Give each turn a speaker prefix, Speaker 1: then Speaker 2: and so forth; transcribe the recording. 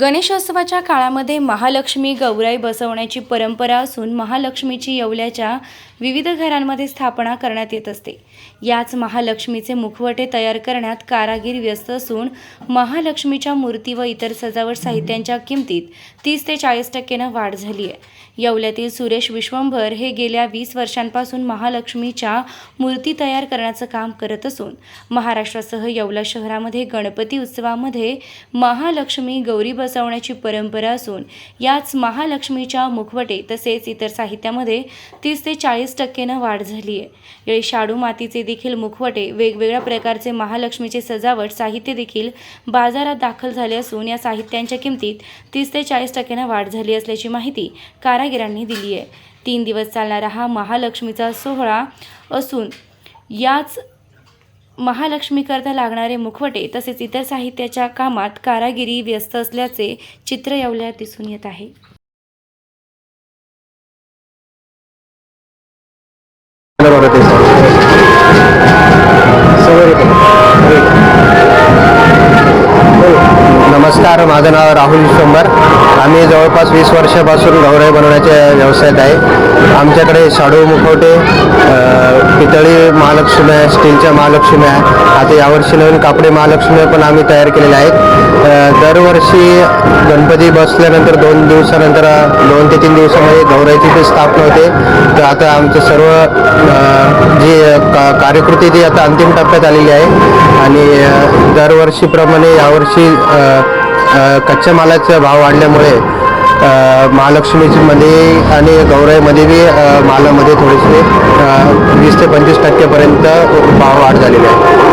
Speaker 1: गणेशोत्सवाच्या काळामध्ये महालक्ष्मी गौराई बसवण्याची परंपरा असून महालक्ष्मीची येवल्याच्या विविध घरांमध्ये स्थापना करण्यात येत असते. याच महालक्ष्मीचे मुखवटे तयार करण्यात कारागीर व्यस्त असून महालक्ष्मीच्या मूर्ती व इतर सजावट साहित्यांच्या किमतीत तीस ते चाळीस टक्क्यानं वाढ झाली आहे. येवल्यातील सुरेश विश्वंभर हे गेल्या वीस वर्षांपासून महालक्ष्मीच्या मूर्ती तयार करण्याचं काम करत असून महाराष्ट्रासह येवला शहरामध्ये गणपती उत्सवामध्ये महालक्ष्मी गौरी बसवण्याची परंपरा असून याच महालक्ष्मीच्या मुखवटे तसेच इतर साहित्यामध्ये तीस ते चाळीस टक्केनं वाढ झाली आहे. यावेळी शाडू मातीचे देखील मुखवटे वेगवेगळ्या प्रकारचे महालक्ष्मीचे सजावट साहित्य देखील बाजारात दाखल झाले असून या साहित्यांच्या किमतीत तीस ते चाळीस टक्क्यानं वाढ झाली असल्याची माहिती कारागिरांनी दिली आहे. तीन दिवस चालणारा हा महालक्ष्मीचा सोहळा असून याच महालक्ष्मीकरता लागणारे मुखवटे तसेच इतर साहित्याच्या कामात कारागिरी व्यस्त असल्याचे चित्र येवल्यात दिसून येत आहे.
Speaker 2: नमस्कार माझं नाव राहुल विश्वंभर आम्ही जवळपास वीस वर्षापासून गौराई बनवण्याच्या व्यवसायात आहे. आमच्याकडे शाडू मुखवटे पितळी महालक्ष्मी आहे स्टीलच्या महालक्ष्मी आहे. आता यावर्षी नवीन कापडे महालक्ष्मी पण आम्ही तयार केलेल्या आहेत दरवर्षी गणपती बसल्यानंतर दोन दिवसानंतर दोन ते तीन दिवसामध्ये गौराईची ती स्थापना होते. तर आता आमचं सर्व जी का कार्यकृती ती आता अंतिम टप्प्यात आलेली आहे. आणि दरवर्षीप्रमाणे यावर्षी कच्च्या मालाचा भाव वाढल्यामुळे महालक्ष्मीमध्ये आणि गौराईमध्ये बी मालामध्ये थोडेसे वीस ते पंचवीस टक्क्यापर्यंत भाव वाढ झालेली आहे.